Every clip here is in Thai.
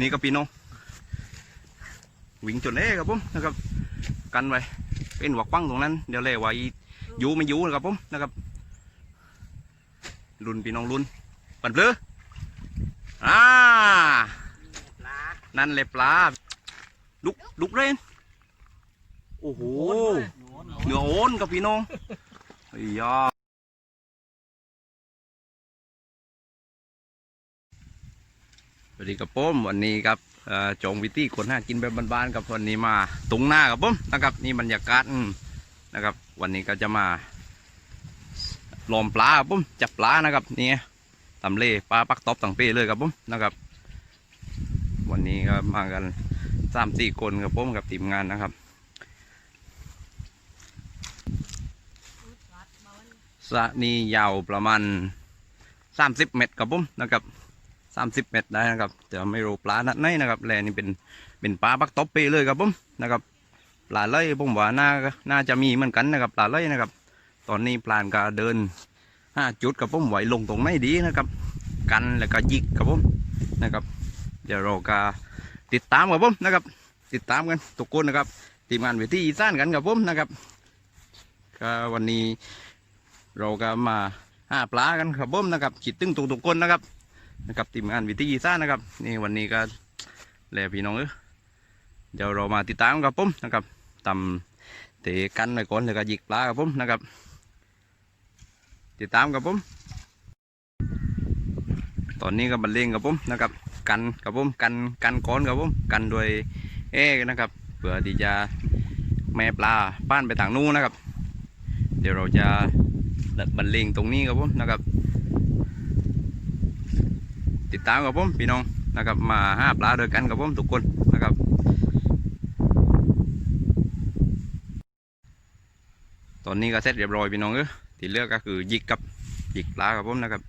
นี่ก็พี่น้องวิ่งจนเอ้ครับผมนะครับ กันไว้เป็นหวักปังตรงนั้นเดี๋ยวเล่ไว้อยู่ไม่อยู่นะครับผมนะครับลุนพี่น้องลุนปั่นเปลืออ่านั่นเลยปลาลุกลุกเล่นโอ้โหเหนือโอนกับพี่น้องไอ้ยา วัสดีครับผมวันนี้ครับจงวิตี้คนห้ากินแบบบ้านๆกับวันนี้มาตรงหน้ากับผมนะครับนี่บรรยากาศนะครับ วันนี้ก็จะมาลอมปลาครับผมจับปลานะครับนี่ตำเล่ปลาปักตอบต่างเป้เลยครับผมนะครับ วันนี้ก็มากันสามสี่คนครับผมกับทีมงานนะครับสระนี้ยาวประมาณสามสิบเมตรครับผมนะครับ สามสิบเมตรได้นะครับแต่ไม่รู้ปลานัดไหนนะครับแลนี่เป็นเป็นปลาปักตบไปเลยครับผมนะครับปลาเล่ยผมว่าน่าน่าจะมีเหมือนกันนะครับปลาเล่ยนะครับ ตอนนี้ปลานก็เดินห้าจุดกับผมไหวลงตรงไหนดีนะครับ กันแล้วก็ยิกครับผมนะครับ เดี๋ยวเราก็ติดตามกับผมนะครับ ติดตามกันทุกคนนะครับทีมงานเวทีอีสานกันกับผมนะครับก็วันนี้เราก็มาหาปลากันครับผมนะครับคิดตึงทุกๆคนนะครับ นะครับทีมงานวิทยีซ่านะครับนี่วันนี้ก็แลพี่น้องเออเดี๋ยวเรามาติดตามกับผมนะครับตำเตะกันไปก่อนแล้วก็หยิกปลากับผมนะครับ ติดตามกับผมตอนนี้ก็บรรเลงกับผมนะครับ กันกับผมกันกันก้อนกับผมกันโดวยเอ๊นะครับเพื่อที่จะแม่ปลาป้านไปทางนู้นนะครับ เดี๋ยวเราจะบรรเลงตรงนี้กับผมนะครับ ติดตามกับผมพี่น้องนะครับมาหาปลาด้วยกันกับผมทุกคนนะครับตอนนี้ก็เสร็จเรียบร้อยพี่น้องเออที่เลือกก็คือยิกกับยิกปลากับผมนะครับ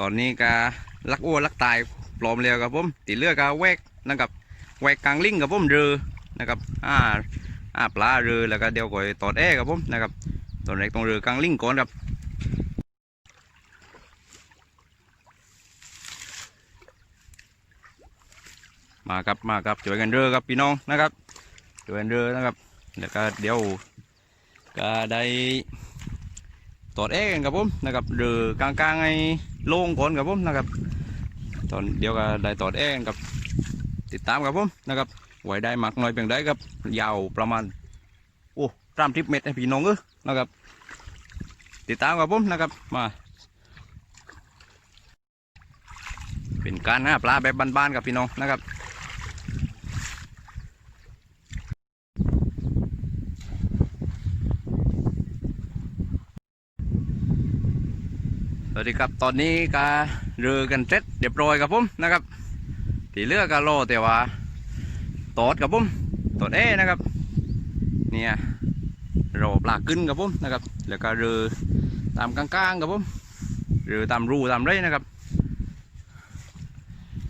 ตอนนี้ก็ลักอ้วนลักตายปลอมเร็วกับผมตีเลือกก็แวกนะครับแวกกลางลิงกับผมเรือ นะครับอ่าอ่าปลาเรือแล้วก็เดี๋ยวก่อยตอดแอครับผมนะครับตอนแรกต้องเรือกลางลิงก่อนครับมาครับมาครับช่วยกันเรือครับพี่น้องนะครับช่วยกันเรือนะครับแล้วก็เดี๋ยวก็ได้ตอดแอกันครับผมนะครับเรือกลางๆไอ้โล่งก่อนครับผมนะครับตอนเดี๋ยวก็ได้ตอดแอกันครับติดตามครับผมนะครับ ไว้ได้มากน้อยเพียงใดครับ ยาวประมาณโอ้สามสิบเมตรให้พี่น้องเออนะครับ ติดตามกับผมนะครับมา เป็นการหาปลาแบบบ้านๆกับพี่น้องนะครับสวัสดีครับ ตอนนี้ก็เรือกันเสร็จเรียบร้อยครับผมนะครับ ที่เลือกก็รอแต่ว่า ตอดกับผมตอดเอนะครับ เนี่ยเรอปลาขึ้นกับผมนะครับ แล้วก็เรือตามกลางๆกับผมเรือตามรูตามไรนะครับ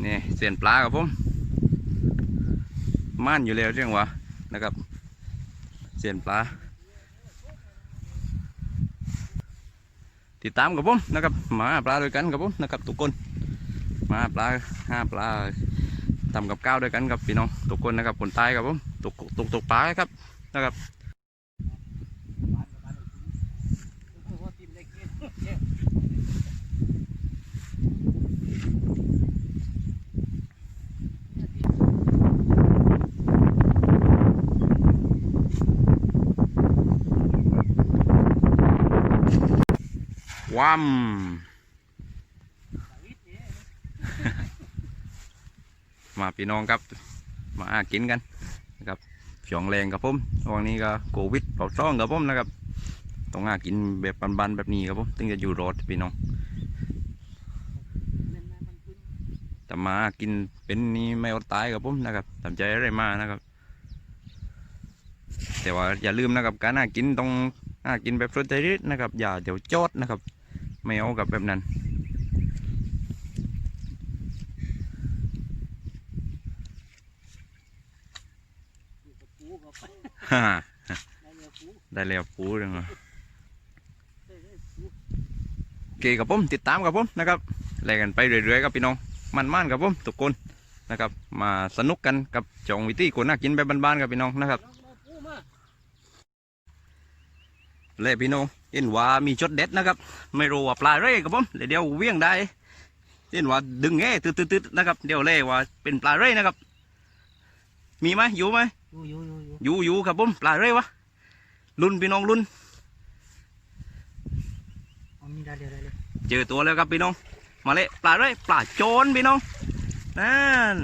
นี่เสียนปลากับผมม่านอยู่แล้วเรียงวะนะครับ เสียนปลาติดตามกับผมนะครับมาปลาด้วยกันกับผมนะครับทุกคนมาหาปลาห้าปลา ทำกับข้าวด้วยกันกับพี่น้องทุกคนนะครับคนใต้ครับผมตกตกตกปลาครับนะครับว้าม มาพี่น้องครับ มาหากินกันนะครับฝยงแรงกับผมวันนี้ก็โควิดเผาซ่องกับผมนะครับต้องหากินแบบบันๆแบบนี้ครับผมถึงจะอยู่รอดพี่น้องแต่มากินเป็นนี่ไม่อดตายกับผมนะครับทำใจอะไรมานะครับ แต่ว่าอย่าลืมนะครับ การหากินต้องหากินแบบสุจริตนะครับ อย่าเดี๋ยวจอดนะครับ ไม่เอากับแบบนั้น ฮ่าได้แล้วปูเรื่องโอเคกับผมติดตามกับผมนะครับแลกกันไปเรื่อยๆครับพี่น้องมันๆกับผมทุกคนนะครับ มาสนุกกันกับจองวิธีคนน่ากินแบบบ้านๆกับพี่น้องนะครับเล่พี่น้องเห็นว่ามีชดเด็ดนะครับ ไม่รู้ว่าปลาเร่กับผมเดี๋ยวเวี่ยงได้เห็นว่าดึงแง่ตืดๆๆนะครับ เดี๋ยวเล่ว่าเป็นปลาเร่นะครับ มีไหมอยู่ไหม อยู่อยู่อยู่อยู่อยู่อยู่ครับผมปลาเร่วะลุ้นพี่น้องลุ้นเอามีได้เดียวได้เลยเจอตัวแล้วครับพี่น้อง มาเลยปลาเร่ปลาโจรพี่น้องนั่น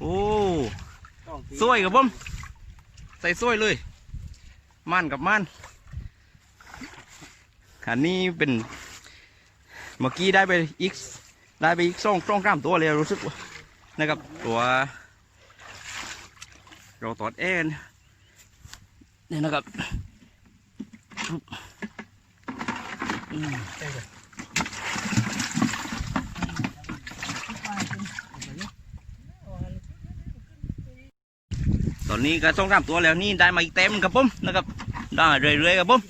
โอ้สวยครับผมใส่สวยเลยม่านกับม่านอันนี้เป็นเมื่อกี้ได้ไปอีกได้ไปอีกสองสองกรัมตัวเลยรู้สึกว่านะครับตัว เราตอดเอ็นเนี่ยนะครับตอนนี้ก็สองสามตัวแล้วนี่ได้มาอีกเต็มครับผมนะครับได้เรื่อยๆครับผม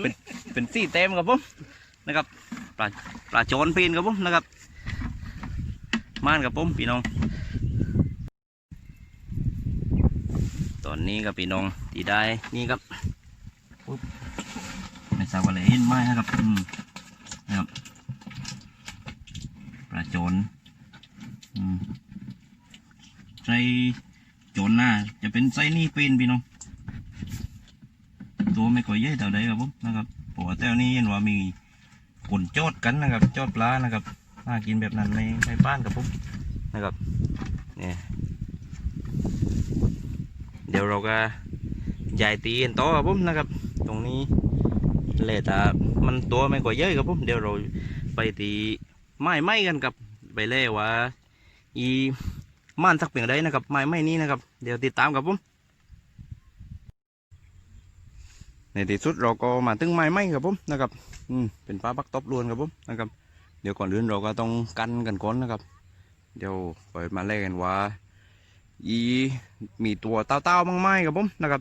เป็นเป็นสี่เต็มครับผมนะครับปลาปลาโจนปีนครับผมนะครับม่านครับผมพี่น้อง ตอนนี้ครับพี่น้องที่ได้นี่ครับปุ๊บไม่ทราบว่าอะไรเห็นไหมนะครับอืมนะครับปลาโจนอืมใส่โจนหน้าจะเป็นไซส์นี่เป็นพี่น้องตัวไม่ค่อยใหญ่เท่าใดครับผมนะครับเพราะว่าแต่วนี้เห็นว่ามีคนโจดกันนะครับโจดปลานะครับน่ากินแบบนั้นในในบ้านครับผมนะครับเนี่ย ดี๋ยวเราก็ย้ายตีกันต่อครับผมนะครับ ตรงนี้เลตามันตัวไม่ค่อยเยอะครับผมเดี๋ยวเราไปตีไม้ไม้กันกับไปเล่ว่าอีม่านสักเพียงใดนะครับไม้ไม่นี้นะครับ เดี๋ยวติดตามกับผมในที่สุดเราก็มาถึงไม้ไม้ครับผมนะครับ อืมเป็นปลาปักตบลวนครับผมนะครับ เดี๋ยวก่อนอื่นเราก็ต้องกันกันก่อนนะครับ เดี๋ยวไปมาแลกกันว่า อีมีตัวเต้าๆบ้างไหมครับผมนะครับ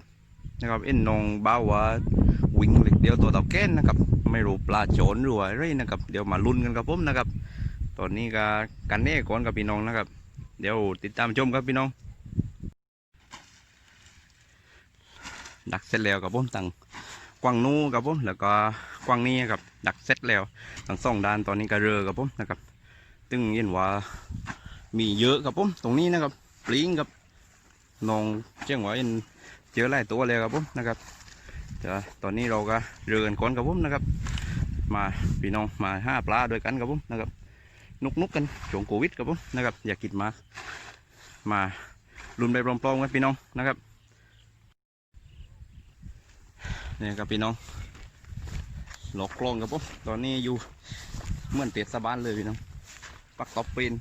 นะครับเอ็นนองบ้าว่าวิ่งเล็กเดียวตัวเต่าแก้นนะครับ ไม่รู้ปลาโจรหรืออะไรนะครับ เดี๋ยวมาลุ้นกันครับผมนะครับ ตอนนี้ก็กันแน่ก่อนกับพี่น้องนะครับ เดี๋ยวติดตามชมครับพี่น้อง ดักเสร็จแล้วกับผมตั้งกวางนูกับผมแล้วก็กวางนี้ครับดักเสร็จแล้วทั้งสองด้านตอนนี้ก็เรือกับผมนะครับตึงเห็นว่ามีเยอะกับผมตรงนี้นะครับ ปลิงกับนองเจ้าหวเอ็นเจอหลายตัวเลยครับผมนะครับเดี๋ยวตอนนี้เราก็เรือกันก่อนกับผมนะครับ มาพี่น้องมาห้าปลาด้วยกันกับผมนะครับ นุกนุกกันช่วงโควิดครับผมนะครับ อยากกินมา มารุนไปปลอมๆกันพี่น้องนะครับนี่ครับพี่น้องหลอกกล้องครับผมตอนนี้อยู่เหมือนเตียสบ้านเลยพี่น้องปักตบปีน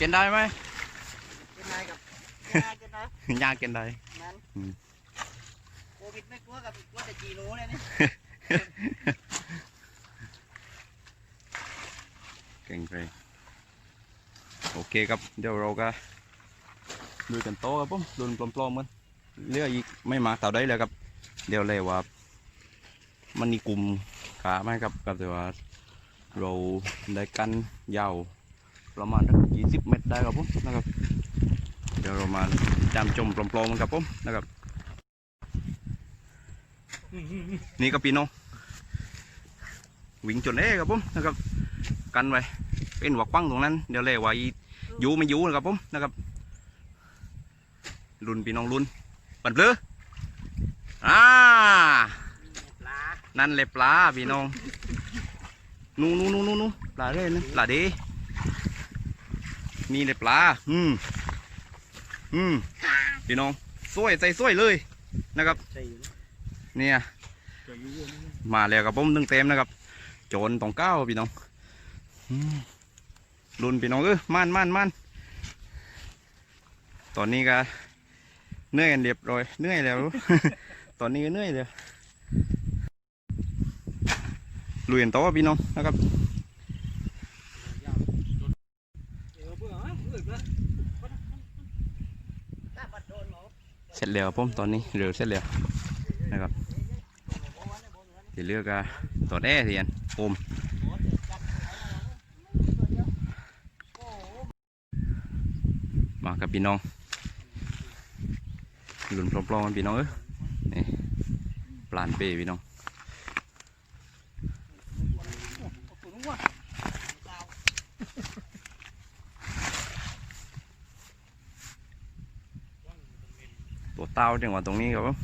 กินได้ไหมเป็นไงกับเป็นไงกันนะยากกินได้นั้นอืมโควิดไม่กลัวกับกลัวแต่จีนูเลยนี่เก่งไปโอเคครับเดี๋ยวเราก็ดูกันโตครับผมดูปลอมๆกันเรืออีกไม่มาเต่าได้เลยครับ เดี๋ยวเลยว่า มันมีกลุ่มขาไหมครับกับแต่ว่าเราได้กันยาว ประมาณยี่สิบเมตรได้ครับผมนะครับ เดี๋ยวเรามาจำจมปลอมๆกันครับผมนะครับ นี่ก็ปีน้องวิ่งจนเอ้ครับผมนะครับ กันไว้เป็นหัวกปังตรงนั้น เดี๋ยวเลยว่าอยู่ไม่อยู่นะครับผมนะครับลุนพี่น้องลุนปันเลืออ่านั่นเลยปลาพี่น้อง นู่นู่นู่นู่นปลาเร่นะปลาเด นี่เลยปลา อืม อืมพี่น้องสวยใส่สวยเลยนะครับใช่อยู่เนี่ยใช่อยู่มาแล้วกับผมตึงเต็มนะครับ โจรตองเก้าพี่น้องอืมรุนพี่น้องเออม่านม่านม่านตอนนี้ก็เหนื่อยกันเรียบร้อยเหนื่อยแล้ว ตอนนี้ก็เหนื่อยแล้วลุยกันต่อพี่น้องนะครับ ถ้าบัดโดนหมอ เสร็จแล้วผมตอนนี้เร็วเสร็จแล้วนะครับที่เลือกตัวแอ้เทียนโอมมากับพี่น้องหลุนปลอมๆกันพี่น้องเอ้ยนี่ปลานเป้พี่น้อง ตัวเต้าจังหวะตรงนี้ครับผม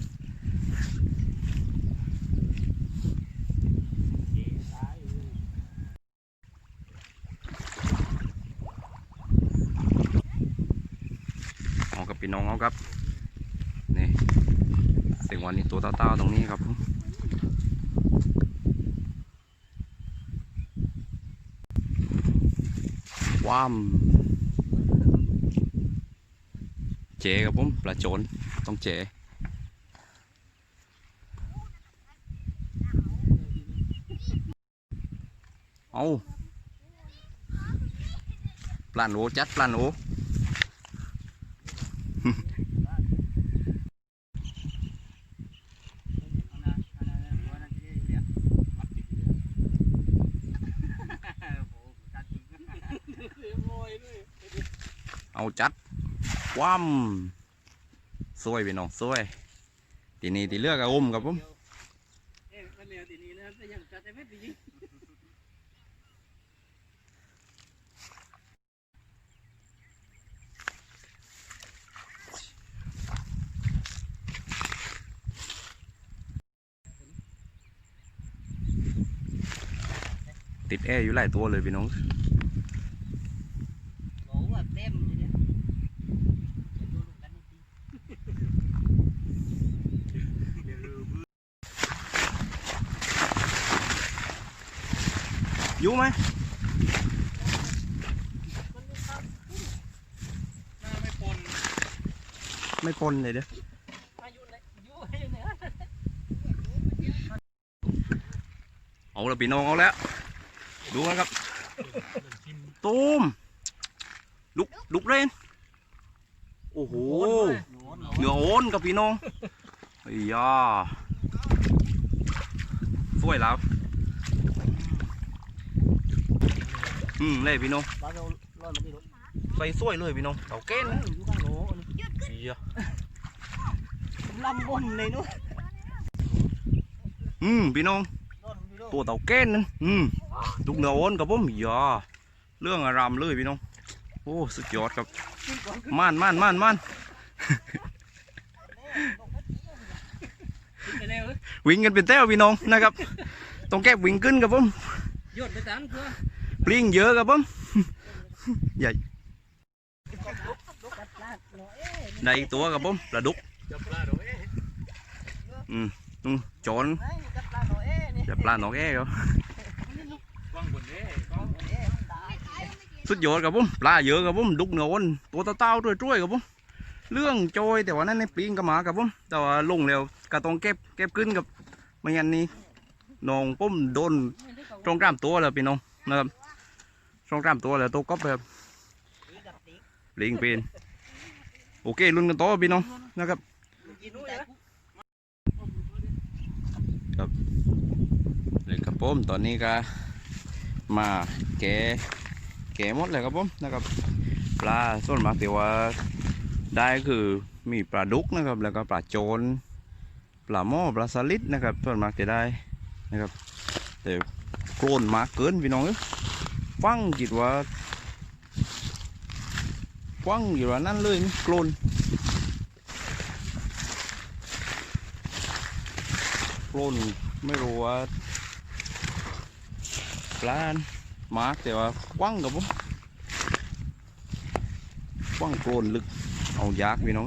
เอากับพี่น้องเอาครับ นี่เสียงวันนี้ตัวเต้าๆตรงนี้ครับผมว้ามเจครับผมปลาโจน ต้องเจ๋เอาปลานโอจัดปลานโอเอาจัด คว่ำ สวยพี่น้องสวยทีนี้ที่เลือกกับอุ้มกับผมติดแอร์อยู่หลายตัวเลยพี่น้อง บอกว่าเต็มเลยเนี่ยจะดูลูกกันนิดนึง อ ยู่ไหมไม่ปนไม่ปนเลยเด้อมาอยู่ไหนอยู่ให้อยู่ไหนเอาละพี่น้องเอาแล้ว ดูนะครับ ตูมลุกลุกเล่นโอ้โหเหนือโอนกับพี่น้องไอ้ยาสวยแล้ว อืมเล่พี่น้องบ้านเราร้อนมาดีรถใส่สวยเลยพี่น้องเต่าเก้นอยู่ข้างโหนเฮียลำบนเลยนู้นอืมพี่น้องร้อนอยู่ด้วยตัวเต่าเก้นนั่นอืมลูกเหนือโอนกับผมยาเรื่องอารามเลยพี่น้องโอ้สุดยอดครับม่านม่านม่านม่านไปเร็ววิ่งกันเป็นแต้วพี่น้องนะครับต้องแก้วิ่งขึ้นกับผมหยดไปสามตัว ปลิงเยอะกับผมใหญ่ในอีกตัวกับผมปลาดุกอืมอืมโจรจับปลาหนอนจะปลาหนอกแอ้ครับสุดยอดกับผมปลาเยอะกับผมดุกเหนืออนตัวเต้าๆช่วยๆกับผมเรื่องโจยแต่ว่านั่นในปลิงกับหมากับผมแต่ว่าลงแล้วก็ต้องเก็บเก็บขึ้นกับไม่งั้นนี้น้องปุ้มโดนตรงกล้ามตัวแล้วพี่น้องนะครับ ตรงกล้ามตัวแล้วตัวก๊อบแบบตีกับตีลิงเป็นโอเคลุ้นกันต่อพี่น้องนะครับกินนู้นเลยเลยครับผมตอนนี้ก็มาแกะแกะหมดเลยครับผมนะครับ ปลาส่วนมากที่ว่าได้คือมีปลาดุกนะครับ แล้วก็ปลาโจนปลาหม้อปลาสลิดนะครับส่วนมากจะได้นะครับแต่โกรนมากเกินพี่น้องเอ้ย ฟังจิตว่าฟังอยู่ว่านั่นเลยโกรนโกรนไม่รู้ว่าปลามาร์กแต่ว่ากว้างกับผมกว้างโกลนลึกเอายากพี่น้อง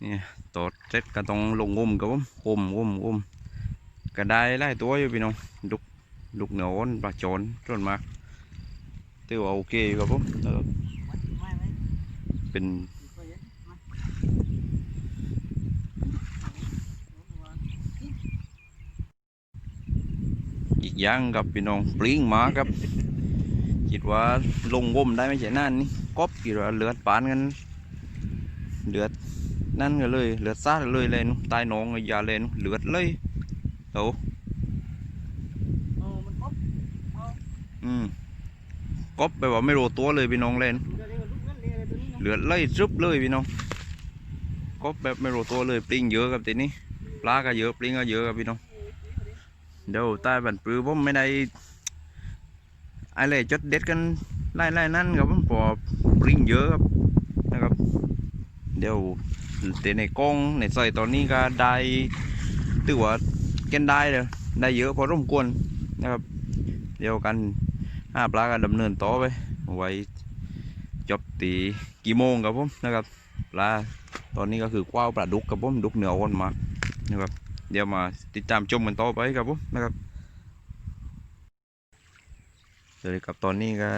เนี่ยตอดเสร็จก็ต้องลงงมกับผมงมงมงม ก็ได้ไล่ตัวอยู่พี่น้องลุกลุกเหนียวอ้นปลาโจนต้นมากถือว่าโอเคครับผมเป็นอีกอย่างกับพี่น้องปลิงมาครับคิดว่าลงวมได้ไม่ใช่นั่นนี่ก๊อบคิดว่าเลือดปานกันเลือดนั่นกัเลยเลือดซาดเลยเลยนุ้มตายน้องยาเลยนุ้มเลือดเลย โตเออมันครบเอาอืมกบไปว่าไม่รู้ตัวเลยพี่น้องเล่นดูได้ว่าลูกนั่นเลยตัวนี้นะเลือดไหลซึบเลยพี่น้องกบแบบไม่รู้ตัวเลยปลิงเยอะครับทีนี้ปลาก็เยอะปลิงก็เยอะครับพี่น้องเดี๋ยวใต้บันปลือผมไม่ได้อะไรจดเด็ดกันไล่ไล่นั่นครับผมพอปลิงเยอะครับนะครับ เดี๋ยวแต่ในกล้องในใส่ตอนนี้ก็ได้ถือว่าเกันได้เลยได้เยอะพอร่มควรนะครับเดียวกันห้าปลากันดำเนินต่อไปไว้จบตีกี่โมงครับผมนะครับปลาตอนนี้ก็คือกว้าวปลาดุกครับผมดุกเหนือวนมานะครับเดี๋ยวมาติดตามชมกันต่อไปครับผมนะครับสวัสดีครับตอนนี้ก็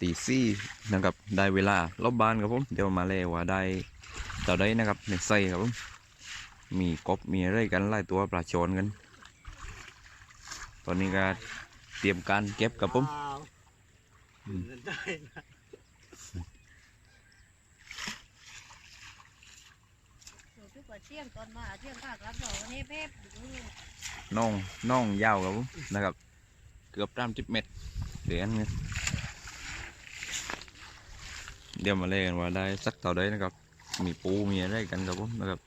ตีสี่นะครับได้เวลาลบบานครับผมเดี๋ยวมาเลยว่าได้ต่าได้นะครับในไส้ครับผมมีกบมีอะไรกันไล่ตัวปลาโจนกัน ตอนนี้ก็เตรียมการเก็บครับผมว้าวอืมได้นะหนูพี่กว่าเที่ยงตอนมาเที่ยงข้ากลับเราวันนี้เป๊บดูน่องน่องยาวครับผมนะครับ เกือบสามสิบเมตรเดี๋ยวนี้เดี๋ยวมาเล่นกันว่าได้สักเท่าใดนะครับ มีปูมีอะไรกันครับผมนะครับ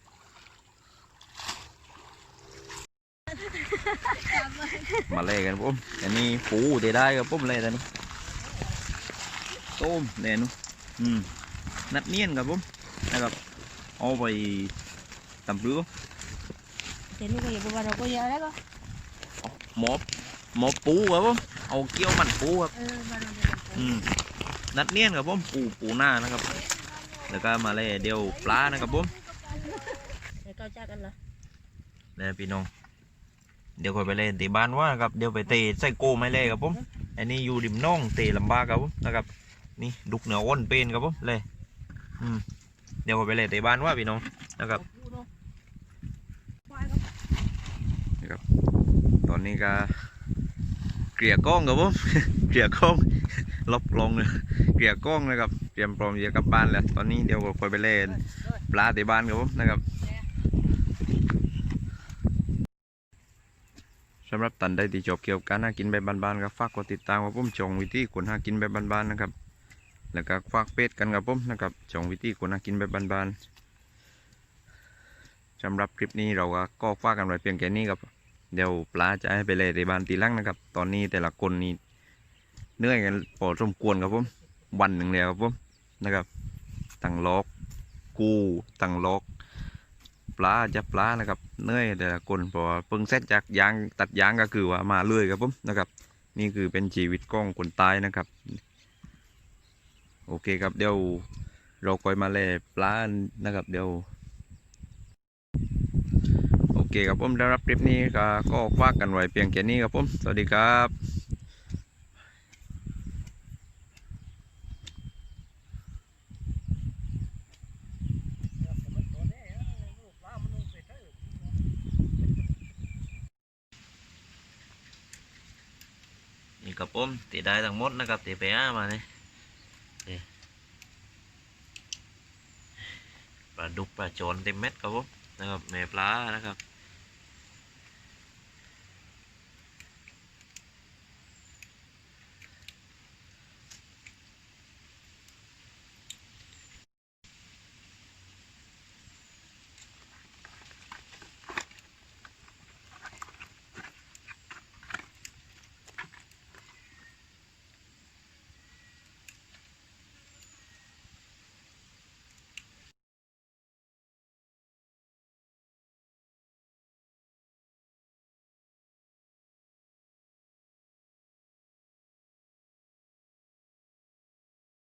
มาเล่นกันครับผมอันนี้ปูเดี๋ยวได้ครับผมเล่นกันต้มเล่นนู่นอืมนัดเนียนครับผมนะครับเอาไปตำเรือเดี๋ยวนี้ก็อย่าบอกว่าเราก็เยอะแล้วก็หมอหมอปูครับผมเอาเกี้ยวมันปูครับเออมาเราเดี๋ยวอืมนัดเนียนครับผมปูปูหน้านะครับ แล้วก็มาเลยเดียวปลานะครับผมเดี๋ยวเราจ้ากันเหรอแล้วพี่น้อง เดี๋ยวค่อยไปเล่นตีบ้านว่าครับเดี๋ยวไปเตะใส่โกไม่เล่ครับผมอันนี้อยู่ริมน่องเตะลำบากครับผมนะครับ นี่ดุกเหนืออ้นเป็นครับผมเลยอืมเดี๋ยวค่อยไปเล่นตีบ้านว่าพี่น้องนะครับพูดเนาะตอนนี้ก็เกลี่ยกล้องครับผมเกลี่ยกล้องลบลงเลยเกลี่ยกล้องนะครับเตรียมพร้อมจะกลับบ้านแล้วตอนนี้เดี๋ยวค่อยไปเล่นปลาที่บ้านครับผมนะครับ สำหรับตันได้ที่จบเกี่ยวกับการหากินแบบบานๆก็ฝากกดติดตามกับผมชงวิธีคนหากินแบบบานๆนะครับ แล้วก็ฝากเพจกันกับผมนะครับชงวิธีคนหากินแบบบานๆสำหรับคลิปนี้เราก็ฝากกันไว้เพียงแค่นี้ครับเดี๋ยวปลาจะให้ไปเลยในบ้านตีลังนะครับ ตอนนี้แต่ละคนนี่เหนื่อยกันพอสมควรครับผมวันหนึ่งแล้วครับผมนะครับตั้งล็อกกูตั้งล็อก ปลาจับปลานะครับเนื่อยแต่ละคนพอเพิ่งเสร็จจากยางตัดยางก็คือว่ามาเรื่อยครับผมนะครับ นี่คือเป็นชีวิตของคนตายนะครับ โอเคครับเดี๋ยวเราคอยมาเลยปลานะครับ เดี๋ยวโอเคครับผมได้รับคลิปนี้ก็ก็ฝากกันไว้เพียงแค่นี้ครับผมสวัสดีครับ นี่ครับผมตี ได้ทั้งหมดนะครับตีไปอ้ามาเนี่ยปลาดุกปลาโจนเต็มเม็ดครับผมนะครับแม่ปลานะครับ